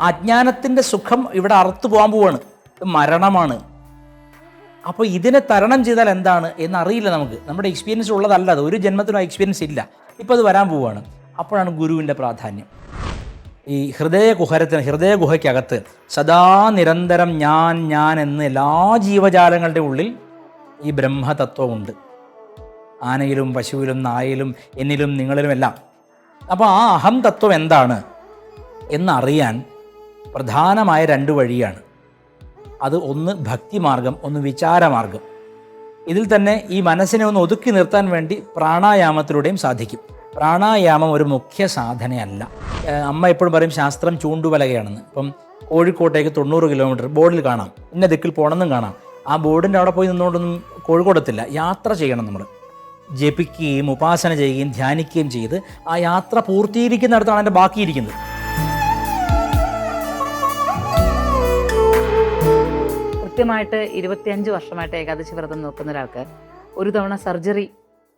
അജ്ഞാനത്തിന്റെ സുഖം ഇവിടെ അറുത്തു പോകാൻ പോവാണ്. മരണമാണ്. അപ്പോൾ ഇതിനെ തരണം ചെയ്താൽ എന്താണ് എന്നറിയില്ല നമുക്ക്. നമ്മുടെ എക്സ്പീരിയൻസ് ഉള്ളതല്ല അത്. ഒരു ജന്മത്തിനും എക്സ്പീരിയൻസ് ഇല്ല. ഇപ്പോൾ അത് വരാൻ പോവുകയാണ് അപ്പോഴാണ് ഗുരുവിന്റെ പ്രാധാന്യം. ഈ ഹൃദയ ഗുഹരത്തിന് ഹൃദയ ഗുഹയ്ക്കകത്ത് സദാ നിരന്തരം ഞാൻ ഞാൻ എന്ന് എല്ലാ ജീവജാലങ്ങളുടെ ഉള്ളിൽ ഈ ബ്രഹ്മതത്വമുണ്ട്. ആനയിലും പശുവിലും നായയിലും എന്നിലും നിങ്ങളിലും എല്ലാം അപ്പോൾ ആ അഹം തത്വം എന്താണ് എന്നറിയാൻ പ്രധാനമായ രണ്ട് വഴിയാണ്. അത് ഒന്ന് ഭക്തിമാർഗം ഒന്ന് വിചാരമാർഗം. ഇതിൽ തന്നെ ഈ മനസ്സിനെ ഒന്ന് ഒതുക്കി നിർത്താൻ വേണ്ടി പ്രാണായാമത്തിലൂടെയും സാധിക്കും. പ്രാണായാമം ഒരു മുഖ്യ സാധനയല്ല. അമ്മ എപ്പോഴും പറയും ശാസ്ത്രം ചൂണ്ടുവലകയാണെന്ന്. ഇപ്പം കോഴിക്കോട്ടേക്ക് തൊണ്ണൂറ് കിലോമീറ്റർ ബോർഡിൽ കാണാം. ഇന്ന ദിക്കിൽ പോകണമെന്നും കാണാം. ആ ബോർഡിന്റെ അവിടെ പോയി നിന്നുകൊണ്ടൊന്നും കോഴിക്കോടെത്തില്ല. യാത്ര ചെയ്യണം നമ്മൾ. ജപിക്കുകയും ഉപാസന ചെയ്യുകയും ധ്യാനിക്കുകയും ചെയ്ത് ആ യാത്ര പൂർത്തീകരിക്കുന്നിടത്താണ് എന്റെ ബാക്കിയിരിക്കുന്നത്. കൃത്യമായിട്ട് ഇരുപത്തിയഞ്ച് വർഷമായിട്ട് ഏകാദശി വ്രതം നോക്കുന്ന ഒരാൾക്ക് ഒരു തവണ സർജറി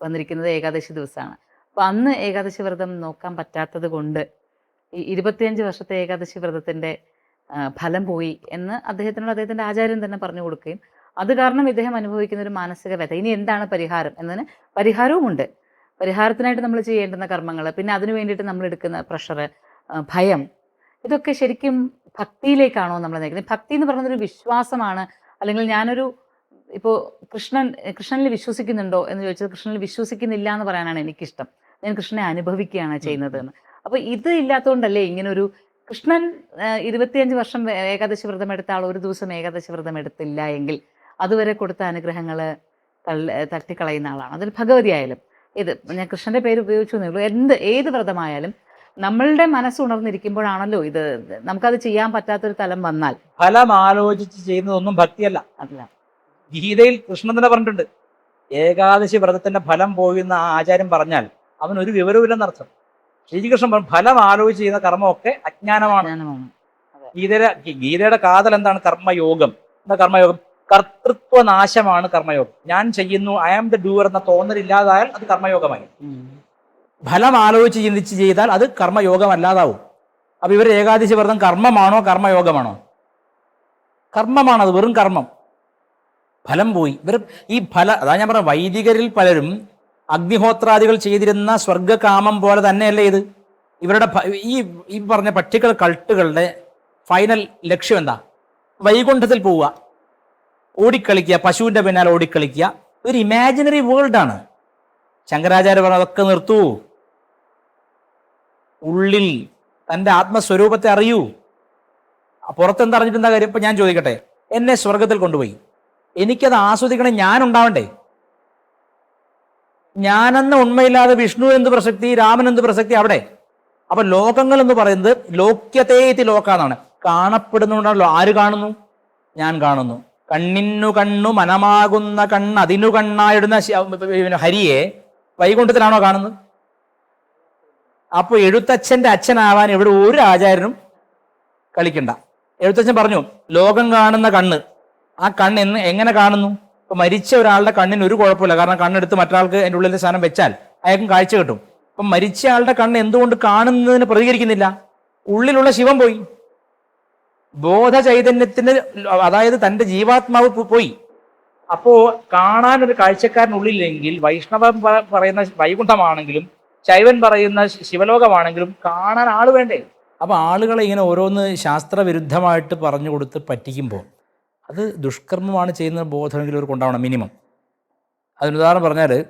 വന്നിരിക്കുന്നത് ഏകാദശി ദിവസമാണ്. അപ്പോൾ അന്ന് ഏകാദശി വ്രതം നോക്കാൻ പറ്റാത്തത് കൊണ്ട് ഈ ഇരുപത്തിയഞ്ച് വർഷത്തെ ഏകാദശി വ്രതത്തിന്റെ ഫലം പോയി എന്ന് അദ്ദേഹത്തിനോട് അദ്ദേഹത്തിന്റെ ആചാര്യൻ തന്നെ പറഞ്ഞു കൊടുക്കുകയും അത് കാരണം ഇദ്ദേഹം അനുഭവിക്കുന്ന ഒരു മാനസിക വ്യത ഇനി എന്താണ് പരിഹാരം എന്നതിന് പരിഹാരവുമുണ്ട്. പരിഹാരത്തിനായിട്ട് നമ്മൾ ചെയ്യേണ്ടുന്ന കർമ്മങ്ങൾ പിന്നെ അതിനു വേണ്ടിയിട്ട് നമ്മൾ എടുക്കുന്ന പ്രഷർ ഭയം ഇതൊക്കെ ശരിക്കും ഭക്തിയിലേക്കാണോ നമ്മൾ നയിക്കുന്നത്? ഭക്തി എന്ന് പറയുന്നത് ഒരു വിശ്വാസമാണ്. അല്ലെങ്കിൽ ഞാനൊരു ഇപ്പോൾ കൃഷ്ണൻ കൃഷ്ണനിൽ വിശ്വസിക്കുന്നുണ്ടോ എന്ന് ചോദിച്ചത് കൃഷ്ണനിൽ വിശ്വസിക്കുന്നില്ല എന്ന് പറയാനാണ് എനിക്കിഷ്ടം. ഞാൻ കൃഷ്ണനെ അനുഭവിക്കുകയാണ് ചെയ്യുന്നത് എന്ന്. അപ്പോൾ ഇത് ഇല്ലാത്തതുകൊണ്ടല്ലേ ഇങ്ങനൊരു കൃഷ്ണൻ ഇരുപത്തിയഞ്ച് വർഷം ഏകാദശി വ്രതം എടുത്ത ആൾ ഒരു ദിവസം ഏകാദശി വ്രതം എടുത്തില്ല എങ്കിൽ അതുവരെ കൊടുത്ത അനുഗ്രഹങ്ങൾ തള്ളി തട്ടിക്കളയുന്ന ആളാണ്. അതിൽ ഭഗവതി ആയാലും ഇത് ഞാൻ കൃഷ്ണന്റെ പേര് ഉപയോഗിച്ചു എന്ത് ഏത് വ്രതമായാലും നമ്മളുടെ മനസ്സ് ഉണർന്നിരിക്കുമ്പോഴാണല്ലോ ഇത്. നമുക്കത് ചെയ്യാൻ പറ്റാത്തൊരു തലം വന്നാൽ. ഫലം ആലോചിച്ച് ചെയ്യുന്നതൊന്നും ഭക്തിയല്ല. അല്ല. ഗീതയിൽ കൃഷ്ണൻ തന്നെ പറഞ്ഞിട്ടുണ്ട്. ഏകാദശി വ്രതത്തിന്റെ ഫലം പോകുന്ന ആ ആചാര്യം പറഞ്ഞാൽ അവൻ ഒരു വിവരവുമില്ലെന്നർത്ഥം ശ്രീകൃഷ്ണൻ പറഞ്ഞു ഫലം ആലോചിച്ച് ചെയ്യുന്ന കർമ്മമൊക്കെ അജ്ഞാനമാണ്. ജ്ഞാനമാണ് ഗീതയുടെ ഗീതയുടെ കാതൽ എന്താണ്? കർമ്മയോഗം. എന്താ കർമ്മയോഗം? കർത്തൃത്വനാശമാണ് കർമ്മയോഗം. ഞാൻ ചെയ്യുന്നു ഐ ആം ദ ഡൂവർ എന്ന തോന്നലില്ലാതായാൽ അത് കർമ്മയോഗമായി. ഫലം ആലോചിച്ച് ചിന്തിച്ച് ചെയ്താൽ അത് കർമ്മയോഗമല്ലാതാവും. അപ്പൊ ഇവർ ഏകാദശി വ്രതം കർമ്മമാണോ കർമ്മയോഗമാണോ? കർമ്മമാണത് വെറും കർമ്മം. ഫലം പോയി. ഇവർ ഈ ഫല അതാ ഞാൻ പറഞ്ഞ വൈദികരിൽ പലരും അഗ്നിഹോത്രാദികൾ ചെയ്തിരുന്ന സ്വർഗകാമം പോലെ തന്നെയല്ലേ ഇത്? ഇവരുടെ ഈ ഈ പറഞ്ഞ പർട്ടിക്കുലർ കൾട്ടുകളുടെ ഫൈനൽ ലക്ഷ്യം എന്താ? വൈകുണ്ഠത്തിൽ പോവുക. ഓടിക്കളിക്കുക പശുവിന്റെ പിന്നാലെ ഓടിക്കളിക്കുക. ഒരു ഇമാജിനറി വേൾഡാണ് ശങ്കരാചാര്യ പറഞ്ഞു അതൊക്കെ നിർത്തൂ. ഉള്ളിൽ തന്റെ ആത്മസ്വരൂപത്തെ അറിയൂ. അറിഞ്ഞിട്ട് എന്താ കാര്യം? ഇപ്പം ഞാൻ ചോദിക്കട്ടെ. എന്നെ സ്വർഗത്തിൽ കൊണ്ടുപോയി. എനിക്കത് ആസ്വദിക്കണേ ഞാൻ ഉണ്ടാവണ്ടേ? ഞാനെന്ന ഉണ്മയില്ലാതെ വിഷ്ണു എന്ത് പ്രസക്തി രാമൻ എന്ത് പ്രസക്തി അവിടെ? അപ്പൊ ലോകങ്ങൾ എന്ന് പറയുന്നത് ലോക്യതേതി ലോക്കാന്നാണ് കാണപ്പെടുന്നുണ്ടല്ലോ. ആര് കാണുന്നു? ഞാൻ കാണുന്നു. കണ്ണിന്നു കണ്ണു മനമാകുന്ന കണ്ണ് അതിനു കണ്ണായിടുന്ന ഹരിയെ വൈകുണ്ഠത്തിലാണോ കാണുന്നത്? അപ്പോൾ എഴുത്തച്ഛന്റെ അച്ഛനാവാൻ ഇവിടെ ഒരു ആചാര്യനും കളിക്കണ്ട. എഴുത്തച്ഛൻ പറഞ്ഞു ലോകം കാണുന്ന കണ്ണ്. ആ കണ്ണ് എന്ന് എങ്ങനെ കാണുന്നു? ഇപ്പൊ മരിച്ച ഒരാളുടെ കണ്ണിന് ഒരു കുഴപ്പമില്ല. കാരണം കണ്ണെടുത്ത് മറ്റൊരാൾക്ക് അതിന്റെ ഉള്ളിൽ സാധനം വെച്ചാൽ അയാൾക്കും കാഴ്ച കിട്ടും. അപ്പം മരിച്ച ആളുടെ കണ്ണ് എന്തുകൊണ്ട് കാണുന്നതിന് പ്രതികരിക്കുന്നില്ല? ഉള്ളിലുള്ള ശിവം പോയി. ബോധ ചൈതന്യത്തിന് അതായത് തന്റെ ജീവാത്മാവ് പോയി. അപ്പോ കാണാൻ ഒരു കാഴ്ചക്കാരനുള്ളില്ലെങ്കിൽ വൈഷ്ണവം പറയുന്ന വൈകുണ്ഠമാണെങ്കിലും ശൈവൻ പറയുന്ന ശിവലോകമാണെങ്കിലും കാണാൻ ആൾ വേണ്ടേ? അപ്പോൾ ആളുകളെ ഇങ്ങനെ ഓരോന്ന് ശാസ്ത്രവിരുദ്ധമായിട്ട് പറഞ്ഞു കൊടുത്ത് പറ്റിക്കുമ്പോൾ അത് ദുഷ്കർമ്മമാണ് ചെയ്യുന്ന ബോധമെങ്കിലും അവർക്ക് ഉണ്ടാവണം മിനിമം അതിനുദാഹരണം പറഞ്ഞാൽ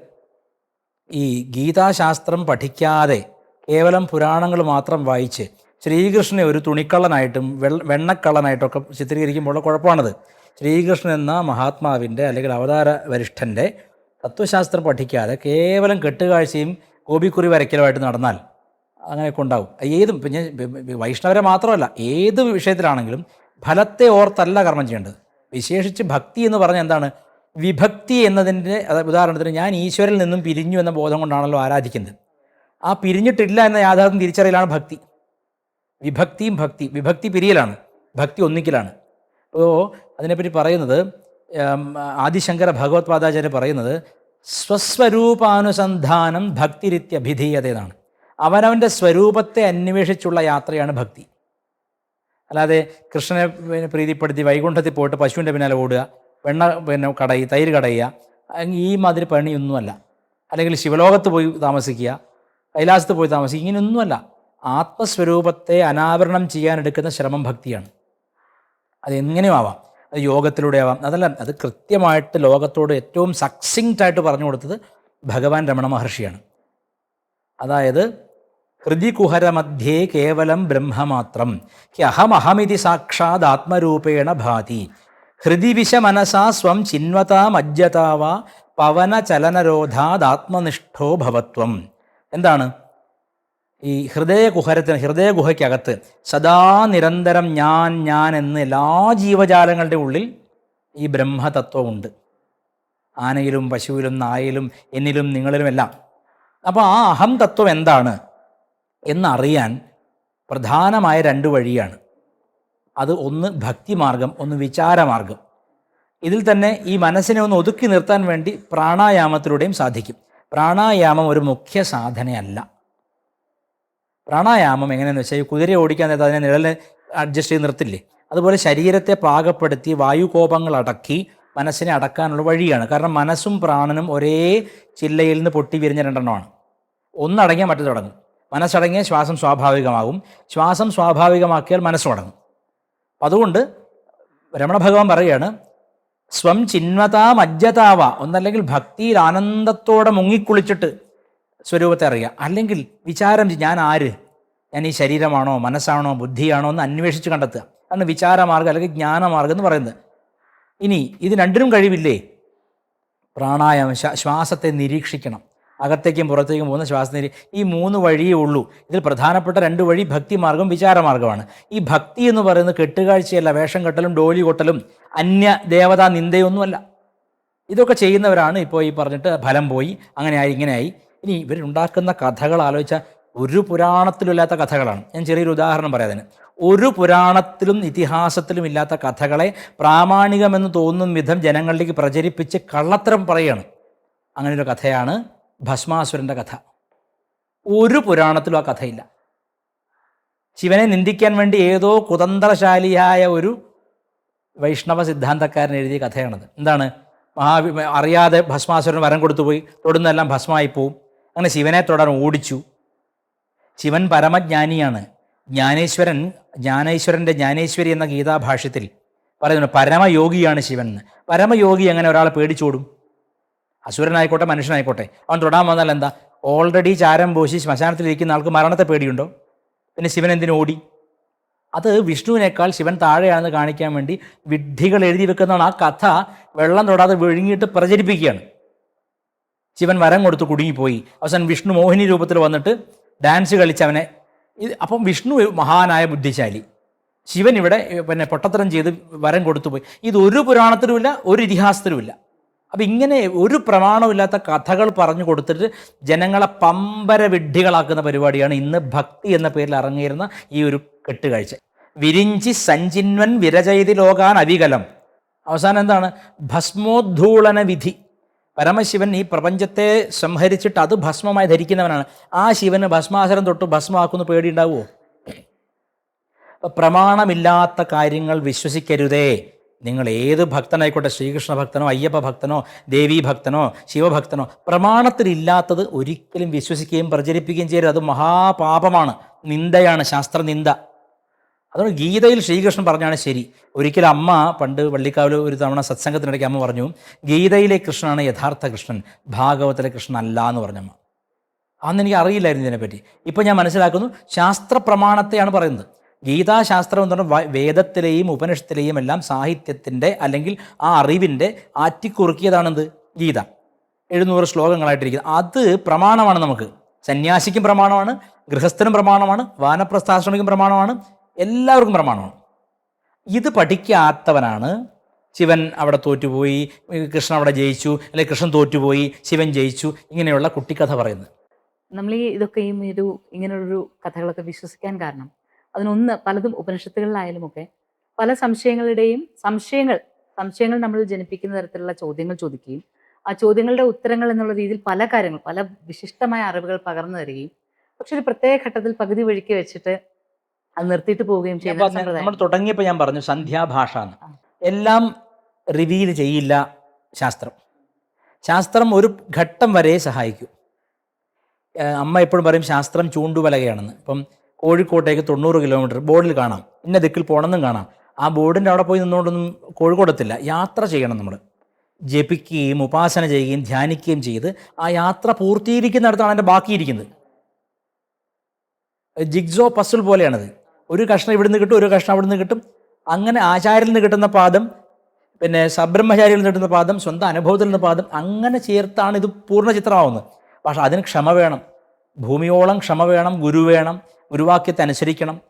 ഈ ഗീതാശാസ്ത്രം പഠിക്കാതെ കേവലം പുരാണങ്ങൾ മാത്രം വായിച്ച് ശ്രീകൃഷ്ണനെ ഒരു തുണിക്കള്ളനായിട്ടും വെള്ള വെണ്ണക്കള്ളനായിട്ടൊക്കെ ചിത്രീകരിക്കുമ്പോഴുള്ള കുഴപ്പമാണത്. ശ്രീകൃഷ്ണൻ എന്ന മഹാത്മാവിന്റെ അല്ലെങ്കിൽ അവതാര വരിഷ്ഠന്റെ തത്വശാസ്ത്രം പഠിക്കാതെ കേവലം കെട്ടുകാഴ്ചയും ഗോപിക്കുറി വരയ്ക്കലുമായിട്ട് നടന്നാൽ അങ്ങനെയൊക്കെ ഉണ്ടാവും. ഏതും പിന്നെ വൈഷ്ണവരെ മാത്രമല്ല ഏത് വിഷയത്തിലാണെങ്കിലും ഫലത്തെ ഓർത്തല്ല കർമ്മം ചെയ്യേണ്ടത്. വിശേഷിച്ച് ഭക്തി എന്ന് പറഞ്ഞാൽ എന്താണ്? വിഭക്തി എന്നതിന്റെ ഉദാഹരണത്തിന് ഞാൻ ഈശ്വരിൽ നിന്നും പിരിഞ്ഞു എന്ന ബോധം കൊണ്ടാണല്ലോ ആരാധിക്കുന്നത്. ആ പിരിഞ്ഞിട്ടില്ല എന്ന യാഥാർത്ഥ്യം തിരിച്ചറിയലാണ് ഭക്തി. വിഭക്തിയും ഭക്തി വിഭക്തി പിരിയലാണ് ഭക്തി ഒന്നിക്കലാണ്. അപ്പോൾ അതിനെപ്പറ്റി പറയുന്നത് ആദിശങ്കര ഭഗവത് പാദാചാര്യ പറയുന്നത് സ്വസ്വരൂപാനുസന്ധാനം ഭക്തിരിത്യഭിധീയത എന്നാണ് അവനവന്റെ സ്വരൂപത്തെ അന്വേഷിച്ചുള്ള യാത്രയാണ് ഭക്തി. അല്ലാതെ കൃഷ്ണനെ പിന്നെ പ്രീതിപ്പെടുത്തി വൈകുണ്ഠത്തിൽ പോയിട്ട് പശുവിന്റെ പിന്നാലെ ഓടുക വെണ്ണ പിന്നെ കടയി തൈര് കടയുക ഈ മാതിരി പണിയൊന്നുമല്ല. അല്ലെങ്കിൽ ശിവലോകത്ത് പോയി താമസിക്കുക കൈലാസത്ത് പോയി താമസിക്കുക ഇങ്ങനെയൊന്നുമല്ല. ആത്മസ്വരൂപത്തെ അനാവരണം ചെയ്യാനെടുക്കുന്ന ശ്രമം ഭക്തിയാണ്. അത് എങ്ങനെയും ആവാം. യോഗത്തിലൂടെ ആവാം അതല്ല അത് കൃത്യമായിട്ട് ലോകത്തോട് ഏറ്റവും സക്സിങ്റ്റായിട്ട് പറഞ്ഞു കൊടുത്തത് ഭഗവാൻ രമണ മഹർഷിയാണ്. അതായത് ഹൃദികുഹരമധ്യേ കേവലം ബ്രഹ്മമാത്രം ഹി അഹമഹമിതി സാക്ഷാത് ആത്മരൂപേണ ഭാതി ഹൃദിവിശ മനസാ സ്വം ചിന്വതാമജ്ജതാവ പവന ചലനരോധാദാത്മനിഷ്ഠോ ഭവത്വം. എന്താണ്? ഈ ഹൃദയ കുഹരത്തിന് ഹൃദയ ഹൃദയഗുഹയ്ക്കകത്ത് സദാ നിരന്തരം ഞാൻ ഞാൻ എന്ന് എല്ലാ ജീവജാലങ്ങളുടെ ഉള്ളിൽ ഈ ബ്രഹ്മതത്വമുണ്ട്. ആനയിലും പശുവിലും നായയിലും എന്നിലും നിങ്ങളിലുമെല്ലാം. അപ്പോൾ ആ അഹം തത്വം എന്താണ് എന്നറിയാൻ പ്രധാനമായ രണ്ട് വഴിയാണ്. അത് ഒന്ന് ഭക്തിമാർഗം ഒന്ന് വിചാരമാർഗം. ഇതിൽ തന്നെ ഈ മനസ്സിനെ ഒന്ന് ഒതുക്കി നിർത്താൻ വേണ്ടി പ്രാണായാമത്തിലൂടെയും സാധിക്കും. പ്രാണായാമം ഒരു മുഖ്യ സാധനയല്ല. പ്രാണായാമം എങ്ങനെയെന്ന് വെച്ചാൽ ഈ കുതിരയെ ഓടിക്കാൻ നേരത്തെ അതിനെ നിഴലിനെ അഡ്ജസ്റ്റ് ചെയ്ത് നിർത്തില്ലേ? അതുപോലെ ശരീരത്തെ പാകപ്പെടുത്തി വായുകോപങ്ങൾ അടക്കി മനസ്സിനെ അടക്കാനുള്ള വഴിയാണ്. കാരണം മനസ്സും പ്രാണനും ഒരേ ചില്ലയിൽ നിന്ന് പൊട്ടി വിരിഞ്ഞ രണ്ടെണ്ണമാണ്. ഒന്നടങ്ങിയാൽ മറ്റു തുടങ്ങും. മനസ്സടങ്ങിയ ശ്വാസം സ്വാഭാവികമാകും. ശ്വാസം സ്വാഭാവികമാക്കിയാൽ മനസ്സുമടങ്ങും അതുകൊണ്ട് രമണ ഭഗവാൻ പറയുകയാണ് സ്വം ചിന്മതാം അജ്ജതാവ ഒന്നല്ലെങ്കിൽ ഭക്തിയിൽ ആനന്ദത്തോടെ മുങ്ങിക്കുളിച്ചിട്ട് സ്വരൂപത്തെ അറിയുക. അല്ലെങ്കിൽ വിചാരം ഞാൻ ആര്? ഞാൻ ഈ ശരീരമാണോ മനസ്സാണോ ബുദ്ധിയാണോ എന്ന് അന്വേഷിച്ച് കണ്ടെത്തുക. അതാണ് വിചാരമാർഗം അല്ലെങ്കിൽ ജ്ഞാനമാർഗം എന്ന് പറയുന്നത്. ഇനി ഇത് രണ്ടിനും കഴിവില്ലേ? പ്രാണായാമം ശ്വാസത്തെ നിരീക്ഷിക്കണം. അകത്തേക്കും പുറത്തേക്കും പോകുന്ന ശ്വാസം ഈ മൂന്ന് വഴിയേ ഉള്ളൂ. ഇതിൽ പ്രധാനപ്പെട്ട രണ്ട് വഴി ഭക്തിമാർഗം വിചാരമാർഗമാണ്. ഈ ഭക്തി എന്ന് പറയുന്നത് കെട്ടുകാഴ്ചയല്ല വേഷം കെട്ടലും ഡോലി കൊട്ടലും അന്യ ദേവതാ നിന്ദയൊന്നുമല്ല. ഇതൊക്കെ ചെയ്യുന്നവരാണ് ഇപ്പോൾ ഈ പറഞ്ഞിട്ട് ഫലം പോയി അങ്ങനെയായി ഇങ്ങനെയായി ഇനി ഇവരുണ്ടാക്കുന്ന കഥകൾ ആലോചിച്ചാൽ ഒരു പുരാണത്തിലില്ലാത്ത കഥകളാണ്. ഞാൻ ചെറിയൊരു ഉദാഹരണം പറയാതിന് ഒരു പുരാണത്തിലും ഇതിഹാസത്തിലും ഇല്ലാത്ത കഥകളെ പ്രാമാണികമെന്ന് തോന്നുന്ന വിധം ജനങ്ങളിലേക്ക് പ്രചരിപ്പിച്ച് കള്ളത്തരം പറയുകയാണ്. അങ്ങനെ ഒരു കഥയാണ് ഭസ്മാസുരന്റെ കഥ. ഒരു പുരാണത്തിലും ആ കഥയില്ല. ശിവനെ നിന്ദിക്കാൻ വേണ്ടി ഏതോ കുതന്ത്രശാലിയായ ഒരു വൈഷ്ണവ സിദ്ധാന്തക്കാരൻ എഴുതിയ കഥയാണത്. എന്താണ്? മഹാവി അറിയാതെ ഭസ്മാസുരൻ വരം കൊടുത്തു പോയി തൊടുന്നെല്ലാം ഭസ്മായി പോവും അങ്ങനെ ശിവനെ തൊടാൻ ഓടിച്ചു. ശിവൻ പരമജ്ഞാനിയാണ്. ജ്ഞാനേശ്വരൻ ജ്ഞാനേശ്വരന്റെ ജ്ഞാനേശ്വരി എന്ന ഗീതാഭാഷ്യത്തിൽ പറയുന്നുണ്ട് പരമയോഗിയാണ് ശിവൻ. പരമയോഗി അങ്ങനെ ഒരാളെ പേടിച്ചോടും? അസുരനായിക്കോട്ടെ മനുഷ്യനായിക്കോട്ടെ അവൻ തൊടാൻ വന്നാൽ എന്താ? ഓൾറെഡി ചാരം പോശി ശ്മശാനത്തിലിരിക്കുന്ന ആൾക്ക് മരണത്തെ പേടിയുണ്ടോ? പിന്നെ ശിവൻ എന്തിനു ഓടി? അത് വിഷ്ണുവിനേക്കാൾ ശിവൻ താഴെയാണെന്ന് കാണിക്കാൻ വേണ്ടി വിഡ്ഢികൾ എഴുതി വെക്കുന്നതാണ് ആ കഥ. വെള്ളം തൊടാതെ വിഴുങ്ങിയിട്ട് പ്രചരിപ്പിക്കുകയാണ്. ശിവൻ വരം കൊടുത്ത് കുടുങ്ങിപ്പോയി. അവസാനം വിഷ്ണു മോഹിനി രൂപത്തിൽ വന്നിട്ട് ഡാൻസ് കളിച്ചവനെ ഇത് അപ്പം വിഷ്ണു മഹാനായ ബുദ്ധിശാലി. ശിവൻ ഇവിടെ പിന്നെ പൊട്ടത്തരം ചെയ്ത് വരം കൊടുത്തുപോയി. ഇത് ഒരു പുരാണത്തിലുമില്ല ഒരു ഇതിഹാസത്തിലുമില്ല. അപ്പം ഇങ്ങനെ ഒരു പ്രമാണമില്ലാത്ത കഥകൾ പറഞ്ഞു കൊടുത്തിട്ട് ജനങ്ങളെ പമ്പര വിഡ്ഢികളാക്കുന്ന പരിപാടിയാണ് ഇന്ന് ഭക്തി എന്ന പേരിൽ ഇറങ്ങിയിരുന്ന ഈ ഒരു കെട്ടുകാഴ്ച. വിരിഞ്ചി സഞ്ചിന്വൻ വിരചൈതി ലോകാൻ അവികലം അവസാനം എന്താണ്? ഭസ്മോദ്ധൂളന വിധി പരമശിവൻ ഈ പ്രപഞ്ചത്തെ സംഹരിച്ചിട്ട് അത് ഭസ്മമായി ധരിക്കുന്നവനാണ്. ആ ശിവന് ഭസ്മാസരം തൊട്ട് ഭസ്മമാക്കുന്ന പേടിയുണ്ടാവുമോ പ്രമാണമില്ലാത്ത കാര്യങ്ങൾ വിശ്വസിക്കരുതേ. നിങ്ങൾ ഏത് ഭക്തനായിക്കോട്ടെ ശ്രീകൃഷ്ണ ഭക്തനോ അയ്യപ്പ ഭക്തനോ ദേവീ ഭക്തനോ ശിവഭക്തനോ പ്രമാണത്തിലില്ലാത്തത് ഒരിക്കലും വിശ്വസിക്കുകയും പ്രചരിപ്പിക്കുകയും ചെയ്യരുത്. അത് മഹാപാപമാണ്. നിന്ദയാണ് ശാസ്ത്രനിന്ദ. അതുകൊണ്ട് ഗീതയിൽ ശ്രീകൃഷ്ണൻ പറഞ്ഞാണ് ശരി. ഒരിക്കൽ അമ്മ പണ്ട് വള്ളിക്കാവിൽ ഒരു തവണ സത്സംഗത്തിനിടയ്ക്ക് അമ്മ പറഞ്ഞു ഗീതയിലെ കൃഷ്ണനാണ് യഥാർത്ഥ കൃഷ്ണൻ ഭാഗവത്തിലെ കൃഷ്ണൻ അല്ല എന്ന് പറഞ്ഞമ്മ അന്ന് എനിക്ക് അറിയില്ലായിരുന്നു ഇതിനെപ്പറ്റി. ഇപ്പം ഞാൻ മനസ്സിലാക്കുന്നു ശാസ്ത്ര പ്രമാണത്തെയാണ് പറയുന്നത്. ഗീതാശാസ്ത്രം എന്ന് പറഞ്ഞാൽ വേദത്തിലെയും ഉപനിഷത്തിലെയും എല്ലാം സാഹിത്യത്തിന്റെ അല്ലെങ്കിൽ ആ അറിവിന്റെ ആറ്റിക്കുറുക്കിയതാണെന്ത്? ഗീത. എഴുന്നൂറ് ശ്ലോകങ്ങളായിട്ടിരിക്കുന്നത് അത് പ്രമാണമാണ് നമുക്ക്. സന്യാസിക്കും പ്രമാണമാണ് ഗൃഹസ്ഥനും പ്രമാണമാണ് വാനപ്രസ്ഥാശ്രമിക്കും പ്രമാണമാണ് എല്ലാവർക്കും പ്രമാണമാണ്. ഇത് പഠിക്കാത്തവനാണ് ശിവൻ അവിടെ തോറ്റുപോയി കൃഷ്ണൻ അവിടെ ജയിച്ചു അല്ലെങ്കിൽ കൃഷ്ണൻ തോറ്റുപോയി ശിവൻ ജയിച്ചു ഇങ്ങനെയുള്ള കുട്ടിക്കഥ പറയുന്നത്. നമ്മൾ ഈ ഇതൊക്കെയും ഒരു ഇങ്ങനെയൊരു കഥകളൊക്കെ വിശ്വസിക്കാൻ കാരണം അതിനൊന്ന് പലതും ഉപനിഷത്തുകളിലായാലും ഒക്കെ പല സംശയങ്ങളുടെയും സംശയങ്ങൾ സംശയങ്ങൾ നമ്മൾ ജനിപ്പിക്കുന്ന തരത്തിലുള്ള ചോദ്യങ്ങൾ ചോദിക്കുകയും ആ ചോദ്യങ്ങളുടെ ഉത്തരങ്ങൾ എന്നുള്ള രീതിയിൽ പല കാര്യങ്ങൾ പല വിശിഷ്ടമായ അറിവുകൾ പകർന്നു തരികയും പക്ഷെ ഒരു പ്രത്യേക ഘട്ടത്തിൽ പകുതി വഴിക്ക് വെച്ചിട്ട് അത് നിർത്തിയിട്ട് പോവുകയും ചെയ്യുന്ന നമ്മൾ തുടങ്ങിയപ്പോൾ ഞാൻ പറഞ്ഞു സന്ധ്യാഭാഷ എന്ന്. എല്ലാം റിവീൽ ചെയ്യില്ല ശാസ്ത്രം. ശാസ്ത്രം ഒരു ഘട്ടം വരെ സഹായിക്കും. അമ്മ എപ്പോഴും പറയും ശാസ്ത്രം ചൂണ്ടുവലകയാണെന്ന്. ഇപ്പം കോഴിക്കോട്ടേക്ക് തൊണ്ണൂറ് കിലോമീറ്റർ ബോർഡിൽ കാണാം. ഇന്ന ദിക്കിൽ പോകണമെന്നും കാണാം. ആ ബോർഡിന്റെ അവിടെ പോയി നിന്നുകൊണ്ടൊന്നും കോഴിക്കോടെത്തില്ല. യാത്ര ചെയ്യണം നമ്മൾ ജപിക്കുകയും ഉപാസന ചെയ്യുകയും ധ്യാനിക്കുകയും ചെയ്ത് ആ യാത്ര പൂർത്തീകരിക്കുന്നിടത്താണ് എന്റെ ബാക്കിയിരിക്കുന്നത്. Jigsaw puzzle പോലെയാണത്. ഒരു കഷ്ണം ഇവിടുന്ന് കിട്ടും ഒരു കഷ്ണം അവിടുന്ന് കിട്ടും. അങ്ങനെ ആചാര്യൽ നിന്ന് കിട്ടുന്ന പാദം പിന്നെ സബ്രഹ്മചാരിയിൽ നിന്ന് കിട്ടുന്ന പാദം സ്വന്തം അനുഭവത്തിൽ നിന്ന് പാദം അങ്ങനെ ചേർത്താണ് ഇത് പൂർണ ചിത്രമാവുന്നത് പക്ഷേ അതിന് ക്ഷമ വേണം. ഭൂമിയോളം ക്ഷമ വേണം ഗുരു വേണം ഗുരുവാക്യത്തെ അനുസരിക്കണം.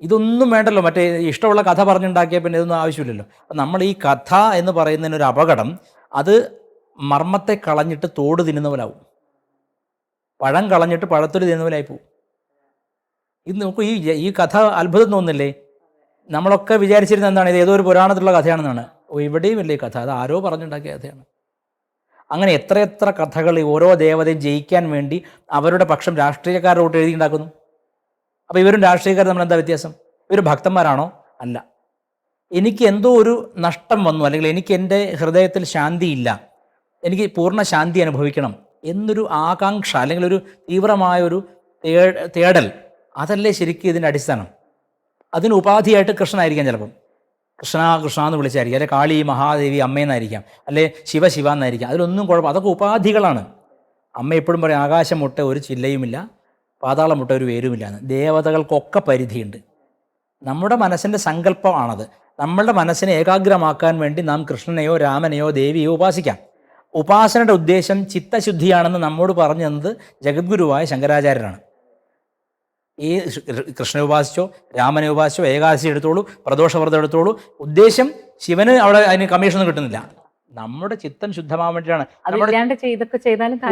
ഇതൊന്നും വേണ്ടല്ലോ. മറ്റേ ഇഷ്ടമുള്ള കഥ പറഞ്ഞുണ്ടാക്കിയ പിന്നെ ഇതൊന്നും ആവശ്യമില്ലല്ലോ. അപ്പം നമ്മൾ ഈ കഥ എന്ന് പറയുന്നതിനൊരു അപകടം അത് മർമ്മത്തെ കളഞ്ഞിട്ട് തോട് തിന്നുന്ന പോലാവും. പഴം കളഞ്ഞിട്ട് പഴത്തൊരു തിന്നുന്ന പോലായി പോകും ഇത് നമുക്ക് ഈ ഈ കഥ അത്ഭുതം തോന്നുന്നില്ലേ? നമ്മളൊക്കെ വിചാരിച്ചിരുന്ന എന്താണ്? ഇത് ഏതോ ഒരു പുരാണത്തിലുള്ള കഥയാണെന്നാണ്. ഇവിടെയും വലിയ കഥ. അത് ആരോ പറഞ്ഞുണ്ടാക്കിയ കഥയാണ്. അങ്ങനെ എത്രയെത്ര കഥകൾ ഓരോ ദേവതയും ജയിക്കാൻ വേണ്ടി അവരുടെ പക്ഷം രാഷ്ട്രീയക്കാരോട്ട് എഴുതിയുണ്ടാക്കുന്നു അപ്പോൾ ഇവരും രാഷ്ട്രീയക്കാർ നമ്മൾ എന്താ വ്യത്യാസം? ഇവർ ഭക്തന്മാരാണോ? അല്ല. എനിക്ക് എന്തോ ഒരു നഷ്ടം വന്നു. അല്ലെങ്കിൽ എനിക്ക് എന്റെ ഹൃദയത്തിൽ ശാന്തിയില്ല. എനിക്ക് പൂർണ ശാന്തി അനുഭവിക്കണം എന്നൊരു ആകാംക്ഷ അല്ലെങ്കിൽ ഒരു തീവ്രമായ ഒരു തേടൽ അതല്ലേ ശരിക്കും ഇതിന്റെ അടിസ്ഥാനം? അതിന് ഉപാധിയായിട്ട് കൃഷ്ണനായിരിക്കാം ചിലപ്പം. കൃഷ്ണ കൃഷ്ണ എന്ന് വിളിച്ചായിരിക്കും. അല്ലെ കാളി മഹാദേവി അമ്മയെന്നായിരിക്കാം. അല്ലെ ശിവ ശിവ എന്നായിരിക്കാം. അതിലൊന്നും കുഴപ്പം അതൊക്കെ ഉപാധികളാണ്. അമ്മ എപ്പോഴും പറയും ആകാശം മുട്ട ഒരു ചില്ലയുമില്ല പാതാളം മുട്ട ഒരു വേരുമില്ല എന്ന്. ദേവതകൾക്കൊക്കെ പരിധിയുണ്ട്. നമ്മുടെ മനസ്സിന്റെ സങ്കല്പമാണത് നമ്മളുടെ മനസ്സിനെ ഏകാഗ്രമാക്കാൻ വേണ്ടി നാം കൃഷ്ണനെയോ രാമനെയോ ദേവിയോ ഉപാസിക്കാം. ഉപാസനയുടെ ഉദ്ദേശം ചിത്തശുദ്ധിയാണെന്ന് നമ്മോട് പറഞ്ഞു തന്നത് ജഗദ്ഗുരുവായ ശങ്കരാചാര്യനാണ് ഈ കൃഷ്ണനെ ഉപാസിച്ചോ രാമനെ ഉപാസിച്ചോ ഏകാദശി എടുത്തോളൂ പ്രദോഷവ്രതം എടുത്തോളൂ. ഉദ്ദേശം ശിവന് അവിടെ അതിന് കമ്മീഷനൊന്നും കിട്ടുന്നില്ല. നമ്മുടെ ചിത്തം ശുദ്ധമാകാൻ വേണ്ടിയിട്ടാണ്.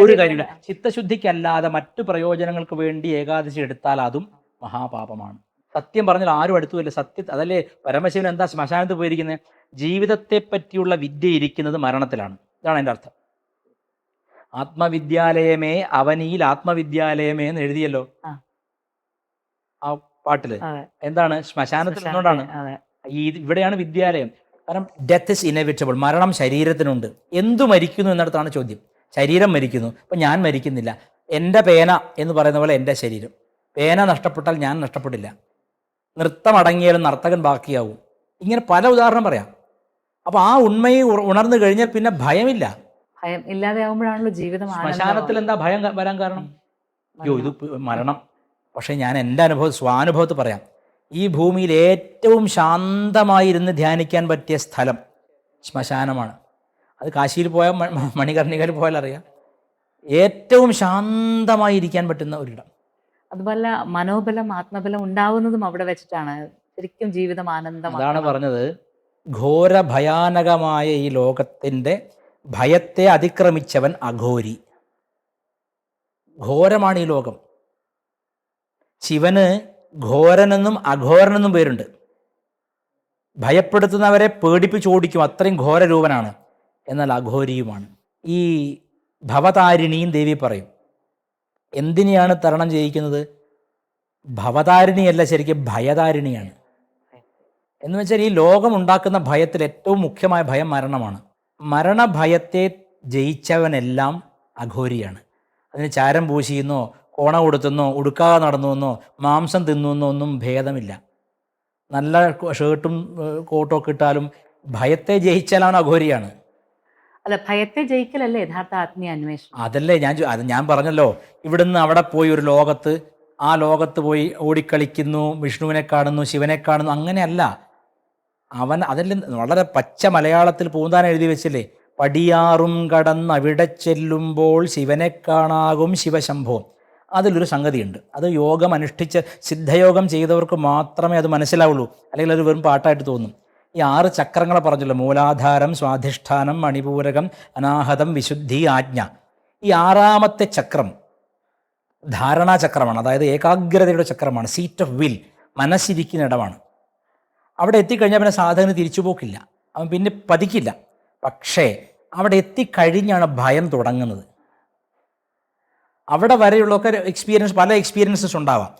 ഒരു. കാര്യമില്ല. ചിത്തശുദ്ധിക്കല്ലാതെ മറ്റു പ്രയോജനങ്ങൾക്ക് വേണ്ടി ഏകാദശി എടുത്താൽ അതും മഹാപാപമാണ്. സത്യം പറഞ്ഞാൽ ആരും അടുത്തുമില്ല സത്യ അതല്ലേ പരമശിവൻ എന്താ ശ്മശാനത്ത് പോയിരിക്കുന്നത് ജീവിതത്തെ പറ്റിയുള്ള വിദ്യ ഇരിക്കുന്നത് മരണത്തിലാണ്. ഇതാണ് എന്റെ അർത്ഥം. ആത്മവിദ്യാലയമേ അവനിയിൽ ആത്മവിദ്യാലയമേ എന്ന് എഴുതിയല്ലോ. ആ. പാട്ടിൽ. എന്താണ്? ശ്മശാനത്തിൽ നിന്നുകൊണ്ടാണ്. ഈ ഇവിടെയാണ് വിദ്യാലയം. കാരണം ഡെത്ത് ഇസ് ഇനവിറ്റബിൾ മരണം ശരീരത്തിനുണ്ട്. എന്തു മരിക്കുന്നു എന്നിടത്താണ് ചോദ്യം. ശരീരം മരിക്കുന്നു. അപ്പം ഞാൻ മരിക്കുന്നില്ല. എന്റെ പേന എന്ന് പറയുന്ന പോലെ എന്റെ ശരീരം. പേന നഷ്ടപ്പെട്ടാൽ ഞാൻ നഷ്ടപ്പെട്ടില്ല നൃത്തം അടങ്ങിയാലും നർത്തകൻ ബാക്കിയാവും. ഇങ്ങനെ പല ഉദാഹരണം പറയാം. അപ്പോൾ ആ ഉണ്മയെ ഉണ- ഉണർന്നു കഴിഞ്ഞാൽ പിന്നെ ഭയമില്ല. ഭയം ഇല്ലാതെ ആവുമ്പോഴാണല്ലോ ജീവിതം ശ്മശാനത്തിൽ എന്താ ഭയം വരാൻ കാരണം? അയ്യോ ഇത് മരണം. പക്ഷേ ഞാൻ എന്റെ അനുഭവം സ്വാനുഭവത്തിൽ പറയാം. ഈ ഭൂമിയിൽ ഏറ്റവും ശാന്തമായിരുന്ന് ധ്യാനിക്കാൻ പറ്റിയ സ്ഥലം ശ്മശാനമാണ്. അത് കാശിയിൽ പോയാൽ മണികർണികയിൽ പോയാൽ അറിയാം. ഏറ്റവും ശാന്തമായി ഇരിക്കാൻ പറ്റുന്ന ഒരിടം. അതുപോലെ മനോബലം ആത്മബലം ഉണ്ടാവുന്നതും അവിടെ വെച്ചിട്ടാണ്. ശരിക്കും ജീവിതം ആനന്ദം അതാണ് പറഞ്ഞത്. ഘോര ഭയാനകമായ ഈ ലോകത്തിന്റെ ഭയത്തെ അതിക്രമിച്ചവൻ അഘോരി. ഘോരമാണ് ഈ ലോകം. ശിവന് ഘോരനെന്നും അഘോരനെന്നും പേരുണ്ട്. ഭയപ്പെടുത്തുന്നവരെ പേടിപ്പിച്ചോടിക്കും അത്രയും ഘോരരൂപനാണ്. എന്നാൽ അഘോരിയുമാണ്. ഈ ഭവതാരിണിയും ദേവി പറയും എന്തിനെയാണ് തരണം ചെയ്യിക്കുന്നത്? ഭവതാരിണിയല്ല ശരിക്കും ഭയതാരിണിയാണ്. എന്ന് വെച്ചാൽ ഈ ലോകം ഉണ്ടാക്കുന്ന ഭയത്തിൽ ഏറ്റവും മുഖ്യമായ ഭയം മരണമാണ്. മരണഭയത്തെ ജയിച്ചവനെല്ലാം അഘോരിയാണ്. അതിന് ചാരം പൂശിയെന്നോ കോണ കൊടുത്തെന്നോ ഉടുക്കാതെ നടന്നുവെന്നോ മാംസം തിന്നുവെന്നോ ഒന്നും ഭേദമില്ല. നല്ല ഷേർട്ടും കോട്ടും ഒക്കെ ഇട്ടാലും ഭയത്തെ ജയിച്ചാലാണ് അഘോരിയാണ്. അല്ല ഭയത്തെ ജയിക്കലല്ലേ യഥാർത്ഥ ആത്മീയ അന്വേഷണം? അതല്ലേ ഞാൻ അത് ഞാൻ പറഞ്ഞല്ലോ. ഇവിടുന്ന് അവിടെ പോയി ഒരു ലോകത്ത് ആ ലോകത്ത് പോയി ഓടിക്കളിക്കുന്നു വിഷ്ണുവിനെ കാണുന്നു ശിവനെ കാണുന്നു അങ്ങനെയല്ല. അവൻ അതിൽ വളരെ പച്ച മലയാളത്തിൽ പൂന്താൻ എഴുതി വെച്ചില്ലേ? പടിയാറും കടന്ന് അവിടെ ചെല്ലുമ്പോൾ ശിവനെ കാണാകും ശിവശംഭവം അതിലൊരു സംഗതിയുണ്ട്. അത് യോഗം അനുഷ്ഠിച്ച് സിദ്ധയോഗം ചെയ്തവർക്ക് മാത്രമേ അത് മനസ്സിലാവുള്ളൂ. അല്ലെങ്കിൽ അത് വെറും പാട്ടായിട്ട് തോന്നും. ഈ ആറ് ചക്രങ്ങളെ പറഞ്ഞല്ലോ. മൂലാധാരം സ്വാധിഷ്ഠാനം മണിപൂരകം അനാഹതം വിശുദ്ധി ആജ്ഞ. ഈ ആറാമത്തെ ചക്രം ധാരണാ ചക്രമാണ്. അതായത് ഏകാഗ്രതയുടെ ചക്രമാണ്. സീറ്റ് ഓഫ് വിൽ മനസ്സിരിക്കുന്ന ഇടമാണ് അവിടെ എത്തിക്കഴിഞ്ഞാൽ പിന്നെ സാധകന് തിരിച്ചുപോക്കില്ല അവൻ പിന്നെ പതിക്കില്ല. പക്ഷേ അവിടെ എത്തിക്കഴിഞ്ഞാണ് ഭയം തുടങ്ങുന്നത്. അവിടെ വരെയുള്ളൊക്കെ എക്സ്പീരിയൻസ് പല എക്സ്പീരിയൻസസ് ഉണ്ടാവാം.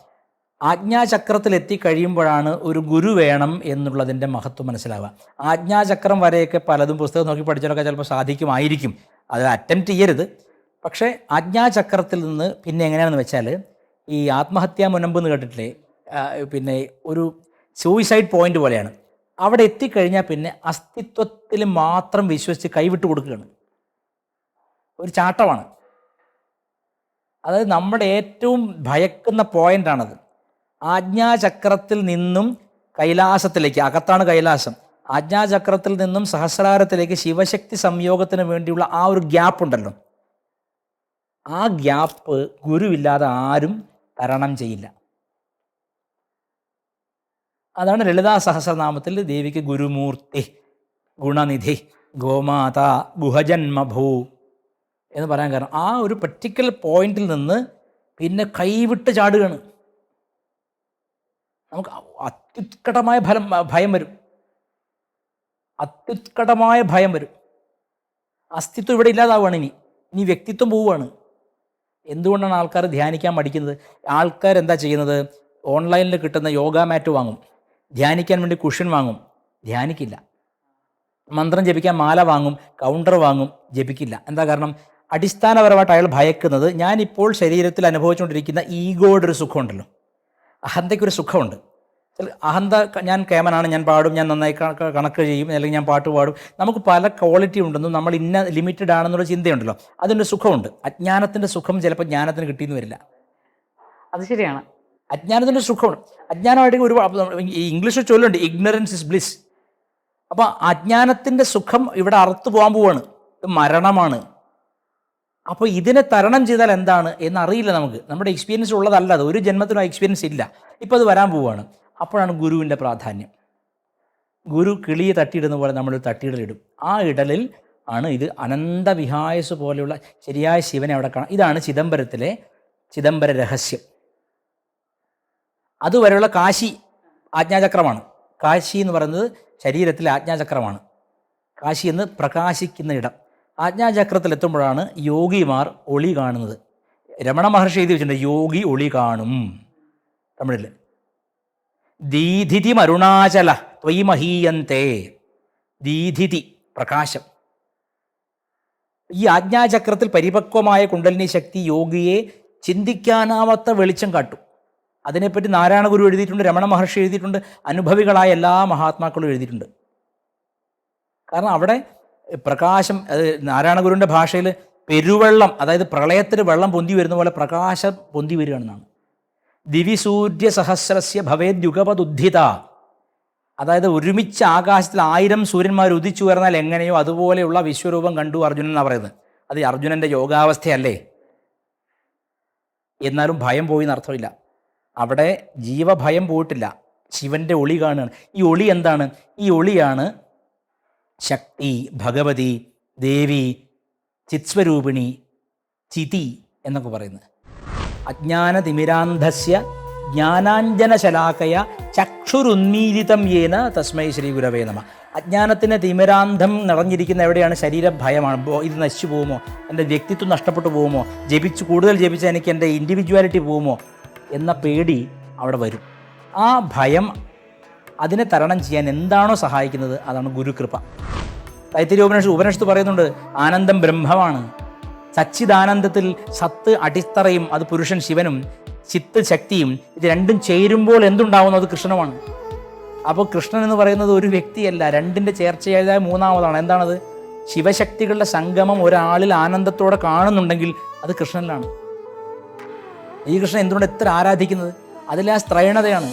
ആജ്ഞാചക്രത്തിൽ എത്തിക്കഴിയുമ്പോഴാണ് ഒരു ഗുരു വേണം എന്നുള്ളതിന്റെ മഹത്വം മനസ്സിലാവുക. ആജ്ഞാചക്രം വരെയൊക്കെ പലതും പുസ്തകം നോക്കി പഠിച്ചാലൊക്കെ ചിലപ്പോൾ സാധിക്കുമായിരിക്കും. അത് അറ്റംപ്റ്റ് ചെയ്യരുത്. പക്ഷേ ആജ്ഞാചക്രത്തിൽ നിന്ന് പിന്നെ എങ്ങനെയാണെന്ന് വെച്ചാൽ ഈ ആത്മഹത്യാ മുനമ്പ് എന്ന് കേട്ടിട്ടില്ലേ? പിന്നെ ഒരു സൂയിസൈഡ് പോയിന്റ് പോലെയാണ്. അവിടെ എത്തിക്കഴിഞ്ഞാൽ പിന്നെ അസ്തിത്വത്തിൽ മാത്രം വിശ്വസിച്ച് കൈവിട്ട് കൊടുക്കുകയാണ്. ഒരു ചാട്ടമാണ്. അതായത് നമ്മുടെ ഏറ്റവും ഭയക്കുന്ന പോയിന്റാണത് ആജ്ഞാചക്രത്തിൽ നിന്നും കൈലാസത്തിലേക്ക് അകത്താണ് കൈലാസം. ആജ്ഞാചക്രത്തിൽ നിന്നും സഹസ്രാരത്തിലേക്ക് ശിവശക്തി സംയോഗത്തിന് വേണ്ടിയുള്ള ആ ഒരു ഗ്യാപ്പ് ഉണ്ടല്ലോ. ആ ഗ്യാപ്പ് ഗുരുവില്ലാതെ ആരും തരണം ചെയ്യില്ല. അതാണ് ലളിതാ സഹസ്രനാമത്തിൽ ദേവിക്ക് ഗുരുമൂർത്തി ഗുണനിധി ഗോമാത ഗുഹജന്മഭൂ. എന്ന് പറയാൻ കാരണം ആ ഒരു പർട്ടിക്കുലർ പോയിന്റിൽ നിന്ന് പിന്നെ കൈവിട്ട് ചാടുകയാണ്. നമുക്ക് അത്യുത്കടമായ ഫലം ഭയം വരും. അത്യുത്കടമായ ഭയം വരും. അസ്തിത്വം ഇവിടെ ഇല്ലാതാവുകയാണ് ഇനി. ഇനി വ്യക്തിത്വം പോവുകയാണ്. എന്തുകൊണ്ടാണ് ആൾക്കാർ ധ്യാനിക്കാൻ മടിക്കുന്നത്? ആൾക്കാർ എന്താ ചെയ്യുന്നത്? ഓൺലൈനിൽ കിട്ടുന്ന യോഗ മാറ്റ് വാങ്ങും. ധ്യാനിക്കാൻ വേണ്ടി കുഷൻ വാങ്ങും. ധ്യാനിക്കില്ല. മന്ത്രം ജപിക്കാൻ മാല വാങ്ങും. കൗണ്ടർ വാങ്ങും. ജപിക്കില്ല. എന്താ കാരണം? അടിസ്ഥാനപരമായിട്ട് അയാൾ ഭയക്കുന്നത് ഞാനിപ്പോൾ ശരീരത്തിൽ അനുഭവിച്ചുകൊണ്ടിരിക്കുന്ന ഈഗോയുടെ ഒരു സുഖമുണ്ടല്ലോ. അഹന്തയ്ക്കൊരു സുഖമുണ്ട്. അഹന്ത ഞാൻ കേമനാണ് ഞാൻ പാടും ഞാൻ നന്നായി കണക്ക് ചെയ്യും അല്ലെങ്കിൽ ഞാൻ പാട്ട് പാടും. നമുക്ക് പല ക്വാളിറ്റി ഉണ്ടെന്നും നമ്മൾ ഇന്ന ലിമിറ്റഡ് ആണെന്നുള്ള ചിന്തയുണ്ടല്ലോ. അതിന്റെ സുഖമുണ്ട്. അജ്ഞാനത്തിന്റെ സുഖം ചിലപ്പോൾ ജ്ഞാനത്തിന് കിട്ടിയെന്ന് വരില്ല. അത് ശരിയാണ്. അജ്ഞാനത്തിന്റെ സുഖമുണ്ട്. അജ്ഞാനമായിട്ട് ഒരു ഇംഗ്ലീഷ് ഇംഗ്ലീഷിൽ ചൊല്ലുണ്ട് ഇഗ്നറൻസ് ഇസ് ബ്ലിസ് അപ്പോൾ അജ്ഞാനത്തിന്റെ സുഖം ഇവിടെ അറുത്തു പോകാൻ പോവാണ്. ഇത് മരണമാണ്. അപ്പോൾ ഇതിനെ തരണം ചെയ്താൽ എന്താണ് എന്നറിയില്ല നമുക്ക്. നമ്മുടെ എക്സ്പീരിയൻസ് ഉള്ളതല്ല അത്. ഒരു ജന്മത്തിനും എക്സ്പീരിയൻസ് ഇല്ല. ഇപ്പോൾ അത് വരാൻ പോവുകയാണ് അപ്പോഴാണ് ഗുരുവിന്റെ പ്രാധാന്യം. ഗുരു കിളിയെ തട്ടിയിടുന്ന പോലെ നമ്മൾ തട്ടിയിടലിടും ആ ഇടലിൽ ആണ് ഇത് അനന്തവിഹായസ് പോലെയുള്ള ശരിയായ ശിവനെ അവിടെ കാണാം ഇതാണ് ചിദംബരത്തിലെ ചിദംബര രഹസ്യം. അതുവരെയുള്ള കാശി ആജ്ഞാചക്രമാണ്. കാശി എന്ന് പറയുന്നത് ശരീരത്തിലെ ആജ്ഞാചക്രമാണ്. കാശി എന്ന് പ്രകാശിക്കുന്ന ഇടം. ആജ്ഞാചക്രത്തിൽ എത്തുമ്പോഴാണ് യോഗിമാർ ഒളി കാണുന്നത്. രമണ മഹർഷി എഴുതി വെച്ചിട്ടുണ്ട് യോഗി ഒളി കാണും. തമിഴിൽ ദീധിതി മരുണാചല ത്വയി മഹീയന്തേ. ദീധിതി പ്രകാശം. ഈ ആജ്ഞാചക്രത്തിൽ പരിപക്വമായ കുണ്ടലിനി ശക്തി യോഗിയെ ചിന്തിക്കാനാവാത്ത വെളിച്ചം കാട്ടും. അതിനെപ്പറ്റി നാരായണ ഗുരു എഴുതിയിട്ടുണ്ട് രമണ മഹർഷി എഴുതിയിട്ടുണ്ട് അനുഭവികളായ എല്ലാ മഹാത്മാക്കളും എഴുതിയിട്ടുണ്ട്. കാരണം അവിടെ പ്രകാശം അത് നാരായണ ഗുരുവിന്റെ ഭാഷയിൽ പെരുവെള്ളം അതായത് പ്രളയത്തിന് വെള്ളം പൊന്തി വരുന്ന പോലെ പ്രകാശം പൊന്തി വരികയാണെന്നാണ്. ദിവിസൂര്യ സഹസ്രസ്യ ഭവേദ്യുഗപദുദ്ധിത അതായത് ഒരുമിച്ച് ആകാശത്തിൽ ആയിരം സൂര്യന്മാർ ഉദിച്ചു ഉയർന്നാൽ എങ്ങനെയോ അതുപോലെയുള്ള വിശ്വരൂപം കണ്ടു അർജുനൻ എന്നാണ് പറയുന്നത്. അത് അർജുനന്റെ യോഗാവസ്ഥയല്ലേ? എന്നാലും ഭയം പോയി എന്നർത്ഥമില്ല അവിടെ ജീവഭയം പോയിട്ടില്ല. ശിവന്റെ ഒളി കാണുകയാണ്. ഈ ഒളി എന്താണ്? ഈ ഒളിയാണ് ശക്തി ഭഗവതി ദേവി ചിത്സ്വരൂപിണി ചിതി എന്നൊക്കെ പറയുന്നത്. അജ്ഞാനതിമിരാന്ധസ്യ ജ്ഞാനാഞ്ജനശലാക്കയ ചക്ഷുരുന്മീലിതം യേന തസ്മൈ ശ്രീ ഗുരവേ നമ. അജ്ഞാനത്തിന് തിമിരാന്ധം നിറഞ്ഞിരിക്കുന്ന എവിടെയാണ് ശരീരഭയമാണ്? ഇത് നശിച്ചു പോകുമോ? എന്റെ വ്യക്തിത്വം നഷ്ടപ്പെട്ടു പോകുമോ? ജപിച്ച് കൂടുതൽ ജപിച്ചാൽ എനിക്ക് എന്റെ ഇൻഡിവിജ്വാലിറ്റി പോകുമോ? എന്ന പേടി അവിടെ വരും. ആ ഭയം അതിനെ തരണം ചെയ്യാൻ എന്താണോ സഹായിക്കുന്നത് അതാണ് ഗുരുകൃപ. തൈത്തിരി ഉപനിഷത്ത് ഉപനിഷത്ത് പറയുന്നുണ്ട് ആനന്ദം ബ്രഹ്മമാണ്. സച്ചിദാനന്ദത്തിൽ സത്ത് അടിത്തറയും അത് പുരുഷൻ ശിവനും ചിത്ത് ശക്തിയും ഇത് രണ്ടും ചേരുമ്പോൾ എന്തുണ്ടാവുന്നു? അത് കൃഷ്ണനുമാണ്. അപ്പോൾ കൃഷ്ണൻ എന്ന് പറയുന്നത് ഒരു വ്യക്തിയല്ല രണ്ടിന്റെ ചേർച്ചയായ മൂന്നാമതാണ്. എന്താണത്? ശിവശക്തികളുടെ സംഗമം ഒരാളിൽ ആനന്ദത്തോടെ കാണുന്നുണ്ടെങ്കിൽ അത് കൃഷ്ണനിലാണ്. ഈ കൃഷ്ണൻ എന്തുകൊണ്ട് എത്ര ആരാധിക്കുന്നത്? അതിലെ ആ സ്ത്രൈണതയാണ്